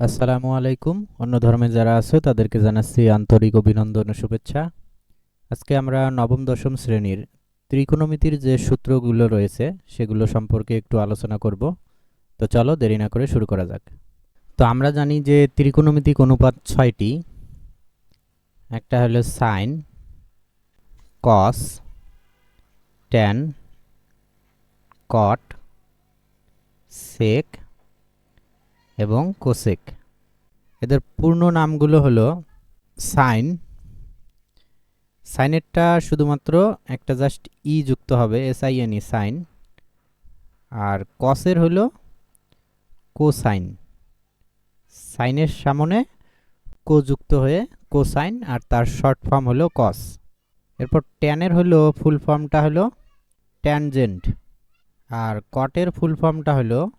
আসসালামু আলাইকুম। অন্য ধর্মে যারা আছো, তাদেরকে জানাচ্ছি আন্তরিক অভিনন্দন ও শুভেচ্ছা। আজকে আমরা নবম, দশম শ্রেণির ত্রিকোণমিতির যে সূত্রগুলো রয়েছে, সেগুলো সম্পর্কে একটু আলোচনা করব। তো চলো, দেরি না করে শুরু করা যাক। তো আমরা জানি যে ত্রিকোণমিতিক অনুপাত ছয়টি। একটা হলো সাইন, কস, ট্যান, কট, সেক এবং কোসেক। এদের পূর্ণ নামগুলো হলো সাইন। সাইনেরটা শুধুমাত্র একটা জাস্ট ই যুক্ত হবে S I N E sine. আর কসের হলো কোসাইন। সাইনের সামনে কো যুক্ত হয়ে কোসাইন আর তার শর্ট ফর্ম হলো কস। এরপর ট্যানের হলো ফুল ফর্মটা হলো ট্যানজেন্ট। আর কটের ফুল ফর্মটা হলো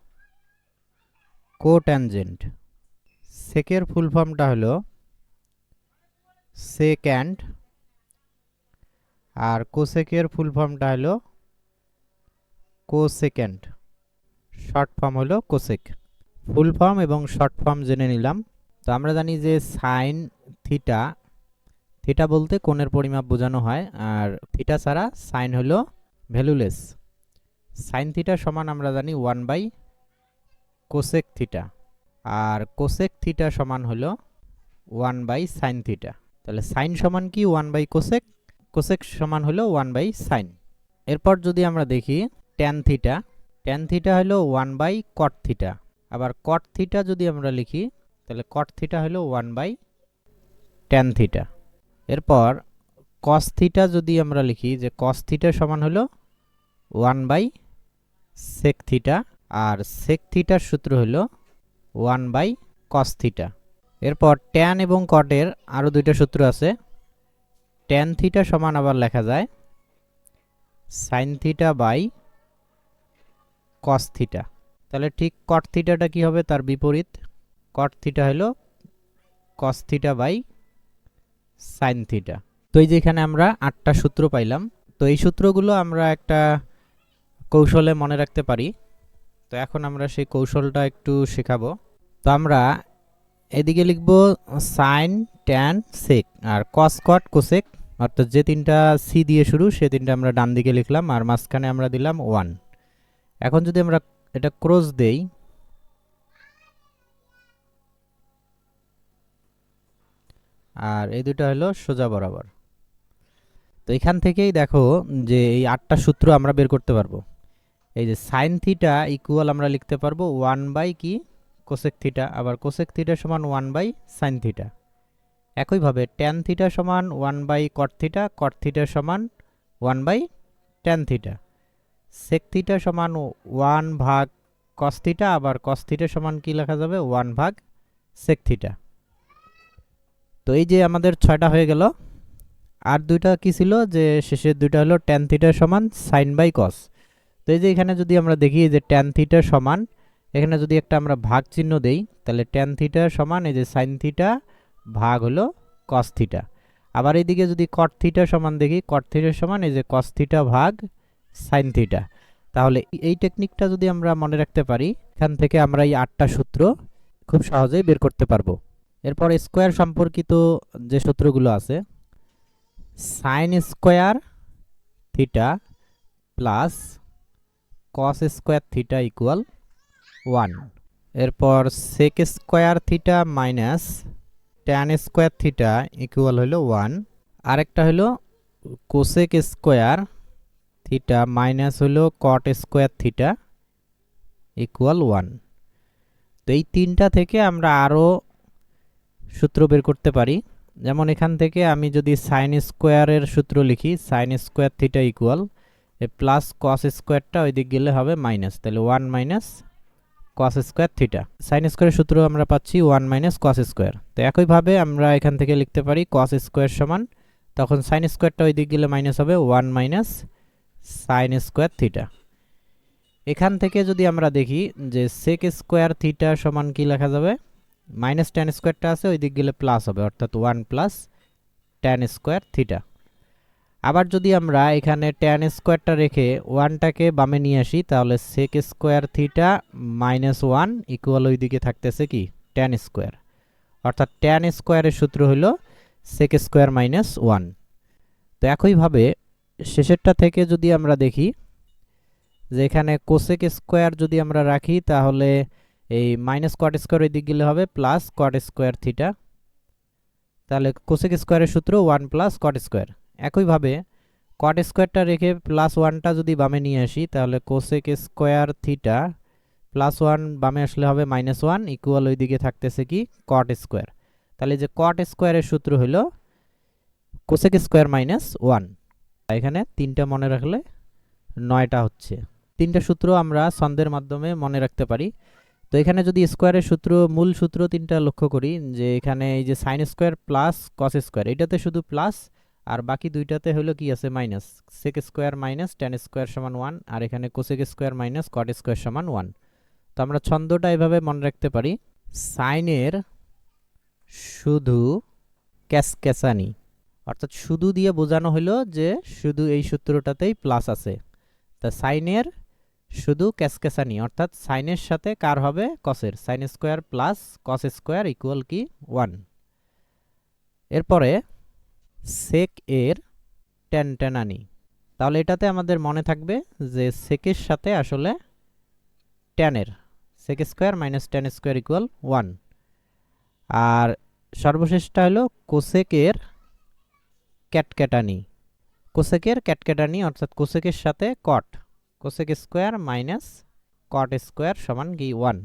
কোট্যানজেন্ট। সেকের ফুল ফর্মটা হলো সেক্যান্ড আর কোসেকের ফুল ফর্মটা হলো কোসেকেন্ড। শর্ট ফর্ম হলো কোসেক। ফুল ফর্ম এবং শর্ট ফর্ম জেনে নিলাম। তো আমরা জানি যে সাইন থিটা থিটা বলতে কোণের পরিমাপ বোঝানো হয়। আর থিটা ছাড়া সাইন হলো ভ্যালুলেস। সাইন থিটা সমান আমরা জানি ওয়ান বাই কোসেক থিটা আর কোসেক থিটা সমান হলো ওয়ান বাই সাইন থিটা তাহলে সাইন সমান কি? ওয়ান বাই কোসেক কোসেক সমান হলো ওয়ান বাই সাইন এরপর যদি আমরা দেখি ট্যান থিটা ট্যান থিটা হলো ওয়ান বাই কট থিটা আবার কট থিটা যদি আমরা লিখি, তাহলে কট থিটা হলো ওয়ান বাই ট্যান থিটা এরপর কস থিটা যদি আমরা লিখি, যে কস থিটা সমান হলো ওয়ান বাই সেক থিটা আর সেক থিটার সূত্র হলো ওয়ান বাই কস থিটা এরপর ট্যান এবং কটের আরও দুইটা সূত্র আছে। ট্যান থিটা সমান আবার লেখা যায় sine theta by cos theta তাহলে ঠিক কট থিটাটা কি হবে? তার বিপরীত। কট থিটা হলো cos theta by sine theta তো এই যেখানে আমরা আটটা সূত্র পাইলাম। তো এই সূত্রগুলো আমরা একটা কৌশলে মনে রাখতে পারি। তো এখন আমরা সেই কৌশলটা একটু শেখাবো। তো আমরা এদিকে লিখব সাইন ট্যান সেক আর কস কট কোসেক অর্থাৎ যে তিনটা সি দিয়ে শুরু, সে তিনটা আমরা ডান দিকে লিখলাম আর মাঝখানে আমরা দিলাম ওয়ান এখন যদি আমরা এটা ক্রস দেই, আর এই দুটা হলো সোজা বরাবর। তো এখান থেকেই দেখো যে এই আটটা সূত্র আমরা বের করতে পারব। এই যে সাইন থিটা ইকুয়াল আমরা লিখতে পারব ওয়ান বাই কি? কোসেক থিটা আবার কোসেক থিটা সমান ওয়ান বাই সাইন থিটা একইভাবে ট্যান থিটা সমান one by cot theta cot theta সমান one by tan theta sec theta সমান ওয়ান ভাগ কস থিটা আবার কস থিটা সমান কি লেখা যাবে? ওয়ান ভাগ সেক থিটা তো এই যে আমাদের ছয়টা হয়ে গেল। আর দুইটা কি ছিল? যে শেষের দুইটা হলো ট্যান থিটা সমান সাইন বাই কস তো এই যে এখানে যদি আমরা দেখি যে ট্যান থিটা সমান, এখানে যদি একটা আমরা ভাগ চিহ্ন দেই, তাহলে ট্যান থিটা সমান, এই যে সাইন থিটা ভাগ হলো কস থিটা আবার এইদিকে যদি কট থিটা সমান দেখি কট থিটা সমান, এই যে কস থিটা ভাগ সাইন থিটা তাহলে এই টেকনিকটা যদি আমরা মনে রাখতে পারি, এখান থেকে আমরা এই আটটা সূত্র খুব সহজেই বের করতে পারব। এরপর স্কোয়ার সম্পর্কিত যে সূত্রগুলো আছে sine square theta plus cos square theta equal one এরপর sec square theta minus tan square theta equal হলো ওয়ান আরেকটা হলো কোসেক স্কোয়ার থিটা মাইনাস হলো cot square theta equal one তো এই তিনটা থেকে আমরা আরও সূত্র বের করতে পারি। যেমন এখান থেকে আমি যদি সাইন স্কোয়ারের সূত্র লিখি সাইন স্কোয়ার থিটা ইকুয়াল এ প্লাস কস স্কোয়ারটা ওই দিক গেলে হবে মাইনাস তাহলে one minus cos square theta sine স্কোয়ারের সূত্র আমরা পাচ্ছি ওয়ান মাইনাস কস স্কোয়ার তো একইভাবে আমরা এখান থেকে লিখতে পারি কস স্কোয়ার সমান, তখন সাইন স্কোয়ারটা ওই দিক গেলে মাইনাস হবে one minus sine square theta এখান থেকে যদি আমরা দেখি যে সেক স্কোয়ার থিটা সমান কি লেখা যাবে? মাইনাস টেন স্কোয়ারটা আছে ওই দিক গেলে প্লাস হবে, অর্থাৎ one plus tan square theta আবার যদি আমরা এখানে ট্যান স্কোয়ারটা রেখে ওয়ানটাকে বামে নিয়ে আসি, তাহলে sec square theta minus one equal ওই দিকে থাকতেছে কি? ট্যান স্কোয়ার অর্থাৎ ট্যান স্কোয়ারের সূত্র হলো সেক স্কোয়ার মাইনাস ওয়ান তো একইভাবে শেষেরটা থেকে যদি আমরা দেখি, যে এখানে কোসেক স্কোয়ার যদি আমরা রাখি, তাহলে এই মাইনাস কট স্কোয়ার দিক গেলে হবে প্লাস কট স্কোয়ার থিটা তাহলে কোসেক স্কোয়ারের সূত্র ওয়ান প্লাস কট স্কোয়ার একইভাবে কট স্কোয়ারটা রেখে প্লাস ওয়ানটা যদি বামে নিয়ে আসি, তাহলে cosec square theta plus one বামে আসলে হবে মাইনাস ওয়ান ইকুয়াল ওই দিকে থাকতেছে কি? কট স্কোয়ার তাহলে যে কট স্কোয়ারের সূত্র হলো কোসেক স্কোয়ার মাইনাস ওয়ান এখানে তিনটা মনে রাখলে নয়টা হচ্ছে। তিনটা সূত্র আমরা ছন্দের মাধ্যমে মনে রাখতে পারি। তো এখানে যদি স্কোয়ারের সূত্র, মূল সূত্র তিনটা লক্ষ্য করি, যে এখানে এই যে sine square plus cos square এটাতে শুধু প্লাস আর বাকি দুইটাতে হলো কি আছে? Minus. Sec square minus tan square সমান ওয়ান আর এখানে cosec square minus cot square সমান ওয়ান তো আমরা ছন্দটা এভাবে মনে রাখতে পারি। সাইনের শুধু ক্যাসক্যাসানি। অর্থাৎ শুধু দিয়ে বোঝানো হলো যে শুধু এই সূত্রটাতেই প্লাস আছে। তা সাইনের শুধু ক্যাসক্যাসানি, অর্থাৎ সাইনের সাথে কার হবে? কসের sine square plus cos square equal কি? ওয়ান এরপরে সেক এর টেন টেনানি তাহলে এটাতে আমাদের মনে থাকবে যে সেকের সাথে আসলে টেনের sec square minus tan square equal one আর সর্বশেষটা হলো কোসেকের ক্যাটক্যাটানি কোসেকের ক্যাটক্যাটানি অর্থাৎ কোসেকের সাথে cot cosec square minus cot square সমান কি ওয়ান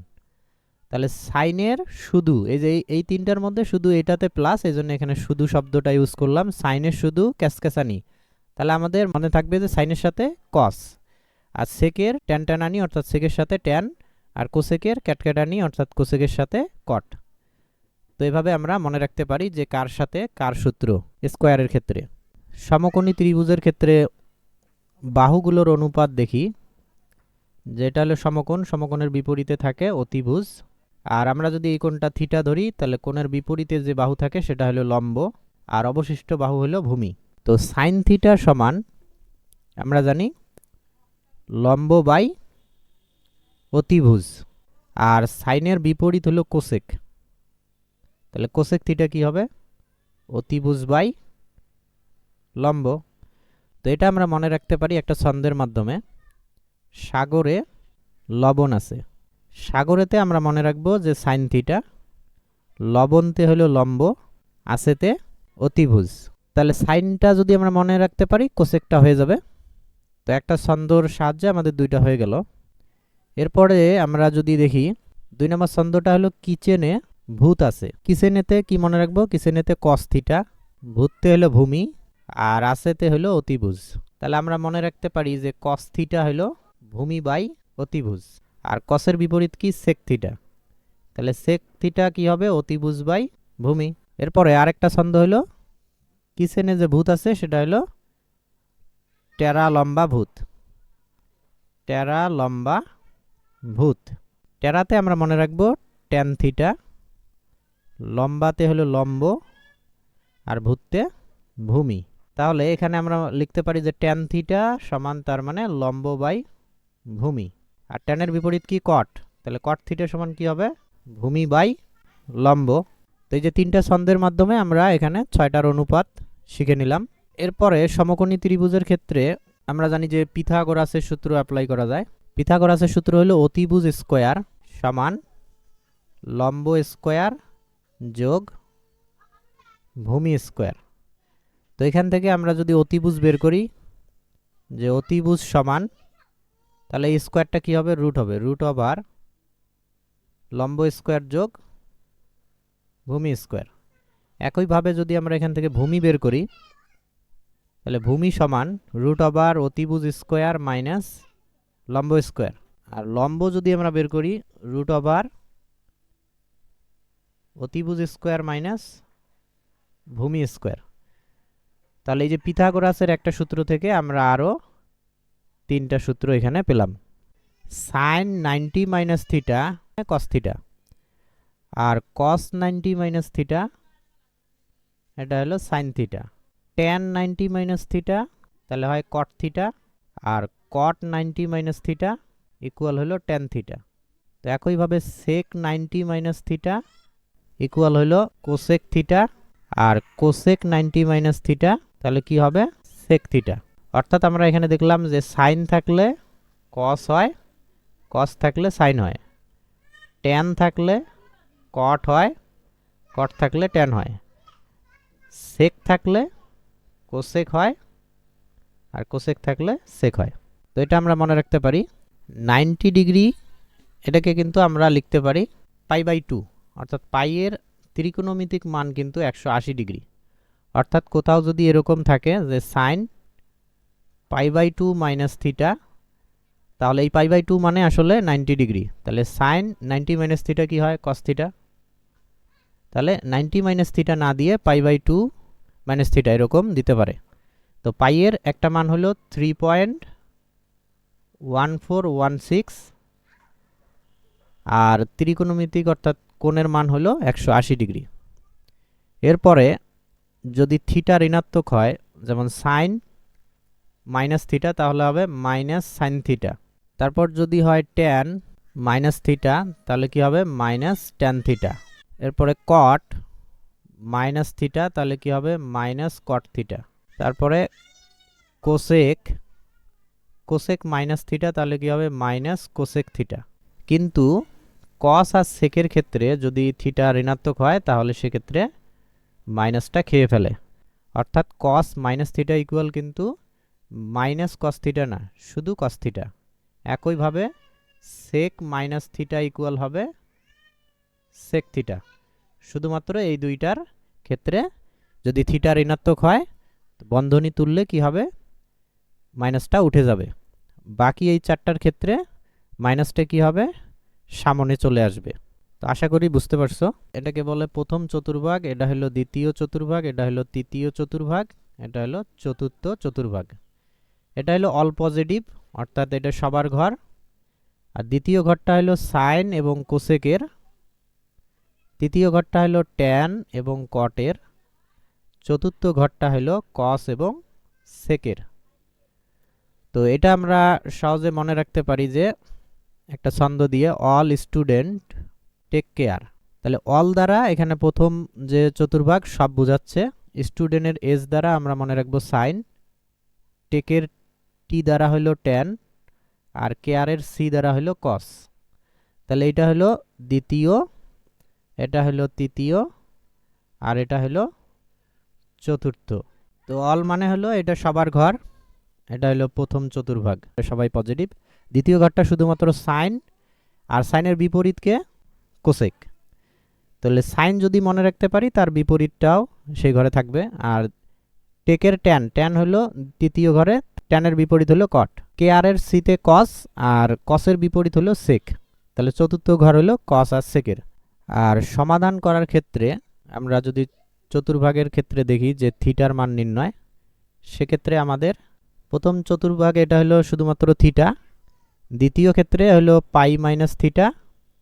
তাহলে সাইনের শুধু, এই যে এই- তিনটার মধ্যে শুধু এটাতে প্লাস এই জন্য এখানে শুধু শব্দটা ইউজ করলাম, সাইনের শুধু ক্যাসক্যাসানি তাহলে আমাদের মনে থাকবে যে সাইনের সাথে কস আর সেকের ট্যান ট্যানানি অর্থাৎ সেকের সাথে ট্যান, আর কোসেকের ক্যাটক্যাটানি অর্থাৎ কোসেকের সাথে কট তো এভাবে আমরা মনে রাখতে পারি যে কার সাথে কার সূত্র স্কোয়ারের ক্ষেত্রে। সমকোণী ত্রিভুজের ক্ষেত্রে বাহুগুলোর অনুপাত দেখি, যেটা হলো সমকোণ, সমকোণের বিপরীতে থাকে অতিভুজ। আর আমরা যদি এই কোণটা থিটা ধরি, তাহলে কোণের বিপরীতে যে বাহু থাকে সেটা হলো লম্ব, আর অবশিষ্ট বাহু হলো ভূমি। তো সাইন থিটা সমান, আমরা জানি, লম্ব বাই অতিভুজ। আর সাইনের বিপরীত হলো কোসেক। তাহলে কোসেক থিটা কি হবে? অতিভুজ বাই লম্ব। তো এটা আমরা মনে রাখতে পারি একটা ছন্দের মাধ্যমে। সাগরে লবণ আছে। সাগরেতে আমরা মনে রাখব যে সাইন থিটা লবণতে হলো লম্ব আছেতে অতিভুজ। তাহলে সাইনটা যদি আমরা মনে রাখতে পারি কোসেকটা হয়ে যাবে। তো একটা ছন্দর সাহায্যে আমাদের দুইটা হয়ে গেল। এরপরে আমরা যদি দেখি, দুই নম্বর ছন্দটা হলো কিচেনে ভূত আছে। কিচেনেতে কি মনে রাখব? কিচেনেতে কস্থিটা ভূততে হলো ভূমি, আর আছেতে হলো অতিভুজ। তাহলে আমরা মনে রাখতে পারি যে কস্থিটা হলো ভূমি বাই অতিভুজ। আর কসের বিপরীত কি? সেক থিটা তাহলে সেক থিটা কি হবে? অতিভুজ বাই ভূমি। এরপরে আরেকটা ছন্দ হলো কিচেনে যে ভূত আছে সেটা হলো টেরা লম্বা ভূত। টেরা লম্বা ভূত। টেরাতে আমরা মনে রাখব ট্যান থিটা লম্বাতে হলো লম্ব আর ভূততে ভূমি। তাহলে এখানে আমরা লিখতে পারি যে ট্যান থিটা সমান তার মানে লম্ব বাই ভূমি। আর ট্যানের বিপরীত কি কট তাহলে কট থিটা সমান কি হবে? ভূমি বাই লম্ব। তো এই যে তিনটা ছন্দের মাধ্যমে আমরা এখানে ছয়টার অনুপাত শিখে নিলাম। এরপরে সমকোণী ত্রিভুজের ক্ষেত্রে আমরা জানি যে পিথাগোরাসের সূত্র অ্যাপ্লাই করা যায়। পিথাগোরাসের সূত্র হলো অতিভুজ স্কোয়ার সমান লম্ব স্কোয়ার যোগ ভূমি স্কোয়ার তো এখান থেকে আমরা যদি অতিভুজ বের করি, যে অতিভুজ সমান তাহলে এই স্কোয়ারটা কী হবে? রুট হবে। রুট ওভার লম্ব স্কোয়ার যোগ ভূমি স্কোয়ার। একইভাবে যদি আমরা এখান থেকে ভূমি বের করি, তাহলে ভূমি সমান রুট ওভার অতিভুজ স্কোয়ার মাইনাস লম্ব স্কোয়ার। আর লম্ব যদি আমরা বের করি, রুট ওভার অতিভুজ স্কোয়ার মাইনাস ভূমি স্কোয়ার। তাহলে এই যে পিথাগোরাসের একটা সূত্র থেকে আমরা আরও তিনটা সূত্র এখানে পেলাম। Sine ninety minus theta cos theta আর কস নাইনটি মাইনাস থিটা এটা হলো sine theta tan ninety minus theta তাহলে হয় কট থিটা আর cot ninety minus theta equal হলো ট্যান থিটা তো একইভাবে sec ninety minus theta equal হলো কোসেক থিটা আর cosec ninety minus theta তাহলে কি হবে? সেক থিটা অর্থাৎ আমরা এখানে দেখলাম যে সাইন থাকলে কস হয় কস থাকলে সাইন হয়। ট্যান থাকলে কট হয় কট থাকলে ট্যান হয়। সেক থাকলে কোসেক হয় আর কোসেক থাকলে সেক হয়। তো এটা আমরা মনে রাখতে পারি। নাইনটি ডিগ্রি এটাকে কিন্তু আমরা লিখতে পারি পাই বাই টু অর্থাৎ পাইয়ের ত্রিকোণমিতিক মান কিন্তু একশো আশি ডিগ্রি অর্থাৎ কোথাও যদি এরকম থাকে যে sine pi by two minus theta, তাহলে এই পাই বাই টু মানে আসলে নাইনটি ডিগ্রি। তাহলে সাইন নাইনটি মাইনাস থিটা কী হয়? Cos theta. তাহলে নাইনটি মাইনাস থিটা না দিয়ে pi by two minus theta এরকম দিতে পারে। তো পাইয়ের একটা মান হলো three point one four one six, আর ত্রিকোণমিতিক অর্থাৎ কোণের মান হলো একশো আশি ডিগ্রি। এরপরে যদি থিটা ঋণাত্মক হয়, যেমন সাইন মাইনাস থিটা তাহলে হবে মাইনাস সাইন থিটা তারপর যদি হয় ট্যান মাইনাস থিটা তাহলে কি হবে? মাইনাস ট্যান থিটা এরপরে কট মাইনাস থিটা তাহলে কি হবে? মাইনাস কট থিটা তারপরে কোসেক কোসেক মাইনাস থিটা তাহলে কি হবে? মাইনাস কোসেক থিটা কিন্তু কস আর সেকের ক্ষেত্রে যদি থিটা ঋণাত্মক হয়, তাহলে সেক্ষেত্রে মাইনাসটা খেয়ে ফেলে। অর্থাৎ কস মাইনাস থিটা ইকুয়াল কিন্তু মাইনাস কস থিটা না, শুধু কস থিটা একইভাবে সেক মাইনাস থিটা ইকুয়াল হবে সেক থিটা শুধুমাত্র এই দুইটার ক্ষেত্রে যদি থিটা ঋণাত্মক হয় বন্ধনী তুললে কি হবে? মাইনাসটা উঠে যাবে। বাকি এই চারটার ক্ষেত্রে মাইনাসটা কি হবে? সামনে চলে আসবে। তো আশা করি বুঝতে পারছ। এটাকে বলে প্রথম চতুর্ভাগ, এটা হলো দ্বিতীয় চতুর্ভাগ, এটা হলো তৃতীয় চতুর্ভাগ, এটা হলো চতুর্থ চতুর্ভাগ। এটা হলো অল পজিটিভ অর্থাৎ এটা সবার ঘর। আর দ্বিতীয় ঘরটা হলো সাইন এবং কোসেকের তৃতীয় ঘরটা হলো ট্যান এবং কটের চতুর্থ ঘরটা হলো কস এবং সেকের তো এটা আমরা সহজে মনে রাখতে পারি যে একটা ছন্দ দিয়ে অল স্টুডেন্ট টেক কেয়ার তাহলে অল দ্বারা এখানে প্রথম যে চতুর্ভাগ সব বোঝাচ্ছে। স্টুডেন্টের এজ দ্বারা আমরা মনে রাখব সাইন টেকের টি দ্বারা হলো ট্যান আর কেয়ারের সি দ্বারা হলো কস তাহলে এটা হলো দ্বিতীয়, এটা হলো তৃতীয় আর এটা হলো চতুর্থ। তো অল মানে হলো এটা সবার ঘর, এটা হলো প্রথম চতুর্ভাগ। সবাই পজিটিভ দ্বিতীয় ঘরটা শুধুমাত্র সাইন আর সাইনের বিপরীতকে কোসেক তাহলে সাইন যদি মনে রাখতে পারি, তার বিপরীতটাও সেই ঘরে থাকবে। আর টেকের ট্যান ট্যান হলো তৃতীয় ঘরে ট্যানের বিপরীত হলো কট কে আর এর সিতে কস আর কসের বিপরীত হলো সেক তাহলে চতুর্থ ঘর হলো কস আর সেকের আর সমাধান করার ক্ষেত্রে আমরা যদি চতুর্ভাগের ক্ষেত্রে দেখি যে থিটার মান নির্ণয়, সেক্ষেত্রে আমাদের প্রথম চতুর্ভাগ এটা হলো শুধুমাত্র থিটা দ্বিতীয় ক্ষেত্রে হলো পাই মাইনাস থিটা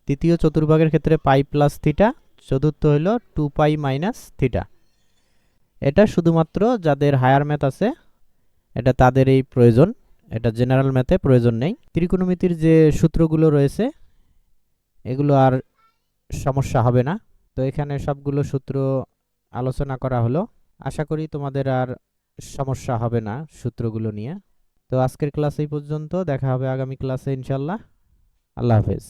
তৃতীয় চতুর্ভাগের ক্ষেত্রে পাই প্লাস থিটা চতুর্থ হলো টু পাই মাইনাস থিটা এটা শুধুমাত্র যাদের হায়ার ম্যাথ আছে এটা তাদের এই প্রয়োজন। এটা জেনারেল ম্যাথে প্রয়োজন নেই। ত্রিকোণমিতির যে সূত্রগুলো রয়েছে, এগুলো আর সমস্যা হবে না। তো এখানে সবগুলো সূত্র আলোচনা করা হলো। আশা করি তোমাদের আর সমস্যা হবে না সূত্রগুলো নিয়ে। তো আজকের ক্লাস এই পর্যন্ত। দেখা হবে আগামী ক্লাসে ইনশাল্লাহ আল্লাহ হাফেজ।